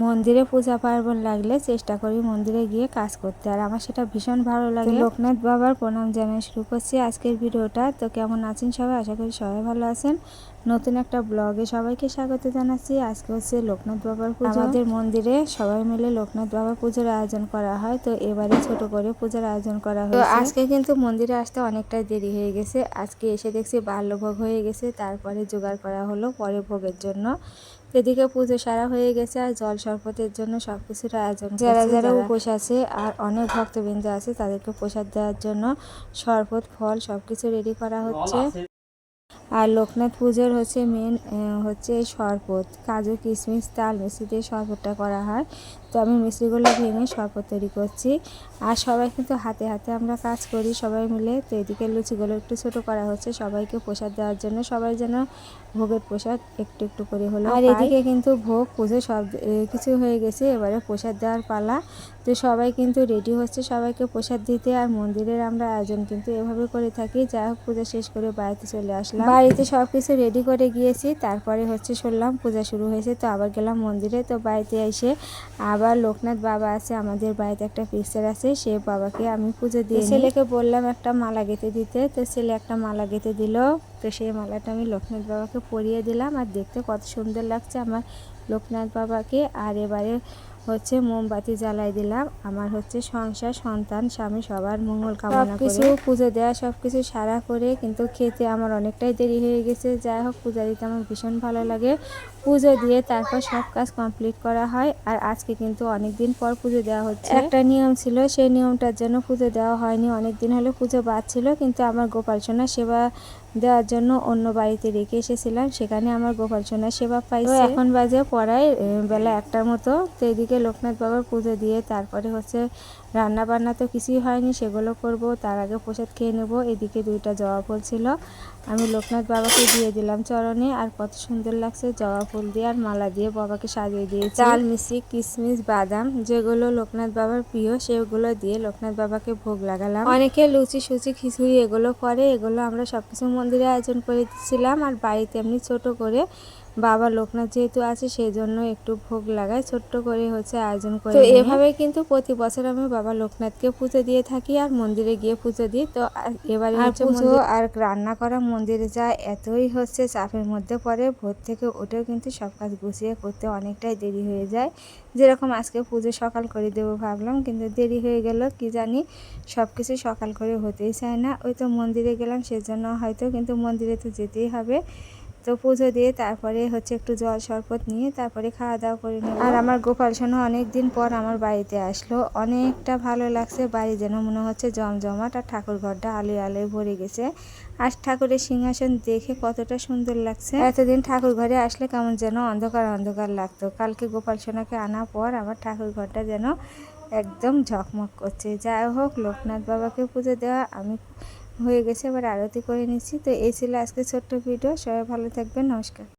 মন্দিরে পূজা পার্বণ লাগলে চেষ্টা করি মন্দিরে গিয়ে কাজ করতে। আর আমার সেটা ভীষণ ভালো লাগে। লোকনাথ বাবার প্রণাম জানাই শুরু করছি আজকের ভিডিওটা। তো কেমন আছেন সবাই? আশা করি সবাই ভালো আছেন। নতুন একটা ব্লগে সবাইকে স্বাগত জানাচ্ছি। আজকে হচ্ছে লোকনাথ বাবার পুজো। আমাদের মন্দিরে সবাই মিলে লোকনাথ বাবার পুজোর আয়োজন করা হয়। তো এবারে ছোট করে পূজার আয়োজন করা হয় তো আজকে কিন্তু মন্দিরে আসতে অনেকটাই দেরি হয়ে গেছে। আজকে এসে দেখছি বাল্যভোগ হয়ে গেছে তারপরে জোগাড় করা হলো পরে ভোগের জন্য। এদিকে পুজো সারা হয়ে গেছে আর জল শরবতের জন্য সব কিছুর আয়োজন যারা যারা উপোস আছে আর অনেক ভক্তবৃন্দ আছে তাদেরকে প্রসাদ দেওয়ার জন্য শরবত ফল সব কিছু রেডি করা হচ্ছে। আর লোকনাথ পুজোর হচ্ছে মেন হচ্ছে এই শরবত। কাজু কিশমিশ তাল মিষ্টি দিয়ে শরবতটা করা হয়। তো আমি মিষ্টিগুলো ভেঙে শরবত তৈরি করছি। আর সবাই কিন্তু হাতে হাতে আমরা কাজ করি সবাই মিলে। তো এদিকে লুচিগুলো একটু ছোট করা হচ্ছে। সবাইকে প্রসাদ দেওয়ার জন্য সবাই যেন ভোগের প্রসাদ একটু একটু করে হলো আর এদিকে কিন্তু ভোগ পুজো সব কিছু হয়ে গেছে। এবারে প্রসাদ দেওয়ার পালা। তো সবাই কিন্তু রেডি হচ্ছে সবাইকে প্রসাদ দিতে। আর মন্দিরের আমরা আয়োজন কিন্তু এভাবে করে থাকি। যা হোক পুজো শেষ করে বাড়িতে চলে আসলাম। বাড়িতে সব কিছু রেডি করে গিয়েছি। তারপরে হচ্ছে শুনলাম পূজা শুরু হয়েছে তো আবার গেলাম মন্দিরে। তো বাড়িতে এসে আবার লোকনাথ বাবা আছে আমাদের বাড়িতে একটা পিকচার আছে সে বাবাকে আমি পুজো দিয়ে ছেলেকে বললাম একটা মালা গেঁথে দিতে তো ছেলে একটা মালা গেঁথে দিল। তো সেই মালাটা আমি লোকনাথ বাবাকে পরিয়ে দিলাম। আর দেখতে কত সুন্দর লাগছে আমার লোকনাথ বাবাকে। আর এবারে হচ্ছে মোমবাতি জ্বালাই দিলাম। আমার হচ্ছে সংসার সন্তান স্বামী সবার মঙ্গল কামনা কিছু পুজো দেওয়া সব কিছু সারা করে কিন্তু খেতে আমার অনেকটাই দেরি হয়ে গেছে। যাই হোক পূজা দিতে আমার ভীষণ ভালো লাগে। পুজো দিয়ে তারপর সব কাজ কমপ্লিট করা হয়। আর আজকে কিন্তু অনেক দিন পর পুজো দেওয়া হচ্ছে। একটা নিয়ম ছিল সেই নিয়মটার জন্য পুজো দেওয়া হয়নি। অনেক দিন হলে পুজো বাদ ছিল কিন্তু আমার গোপাল সোনা সেবা দেওয়ার জন্য অন্য বাড়িতে রেখে এসেছিলাম। সেখানে আমার গোপাল সোনার সেবা পাই এখন বাজে পড়ায় বেলা একটার মতো। তো এদিকে লোকনাথ বাবার পুজো দিয়ে তারপরে হচ্ছে রান্না বান্না তো কিছুই হয়নি, সেগুলো করব, তার আগে প্রসাদ খেয়ে নেব। এদিকে দুইটা জবা ফুল ছিল। আমি লোকনাথ বাবাকে দিয়ে দিলাম চরণে, আর কত সুন্দর লাগছে জবা ফুল দিয়ে আর মালা দিয়ে বাবাকে সাজিয়ে দিয়ে চাল মিশি কিশমিশ, বাদাম, যেগুলো লোকনাথ বাবার প্রিয়, সেগুলো দিয়ে লোকনাথ বাবাকে ভোগ লাগালাম। অনেকে লুচি, সুচি, খিচুড়ি এগুলো করে, এগুলো আমরা সবকিছু মন্দিরে আয়োজন করে দিচ্ছিলাম আর বাড়িতে এমনি ছোট করে বাবা লোকনাথ যেহেতু আছে সেই জন্য একটু ভোগ লাগাই ছোট্ট করে হচ্ছে আয়োজন করে তো এভাবে কিন্তু প্রতি বছর আমি বাবা লোকনাথকে পুজো দিয়ে থাকি আর মন্দিরে গিয়ে পুজো দিই। তো এবারে হচ্ছে পুজো আর রান্না করা মন্দিরে যায় এতই হচ্ছে চাপের মধ্যে পড়ে ভোর থেকে উঠেও কিন্তু সব কাজ গুছিয়ে করতে অনেকটাই দেরি হয়ে যায়। যেরকম আজকে পুজো সকাল করে দেবো ভাবলাম কিন্তু দেরি হয়ে গেল কি জানি সব কিছু সকাল করে হতেই চায় না। ওই তো মন্দিরে গেলাম সেজন্য হয়তো কিন্তু মন্দিরে তো যেতেই হবে। তো পুজো দিয়ে তারপরে হচ্ছে একটু জল শরবত নিয়ে তারপরে খাওয়া দাওয়া করে নেব। আর আমার গোপাল সোনা অনেক দিন পর আমার বাড়িতে আসলো। অনেকটা ভালো লাগছে, বাড়ি যেন মনে হচ্ছে জমজমাট আর ঠাকুর ঘরটা আলোয় আলোয় ভরে গেছে। আর ঠাকুরের সিংহাসন দেখে কতটা সুন্দর লাগছে। এতদিন ঠাকুর ঘরে আসলে কেমন যেন অন্ধকার অন্ধকার লাগতো। কালকে গোপাল সোনাকে আনার পর আমার ঠাকুর ঘরটা যেন একদম ঝকমক করছে। যাই হোক, লোকনাথ বাবাকে পুজো দেওয়া আমি হয়ে গেছে, এবার আরতি করে নিচ্ছি। তো এই ছিল আজকে ছোট্ট ভিডিও। সবাই ভালো থাকবেন, নমস্কার।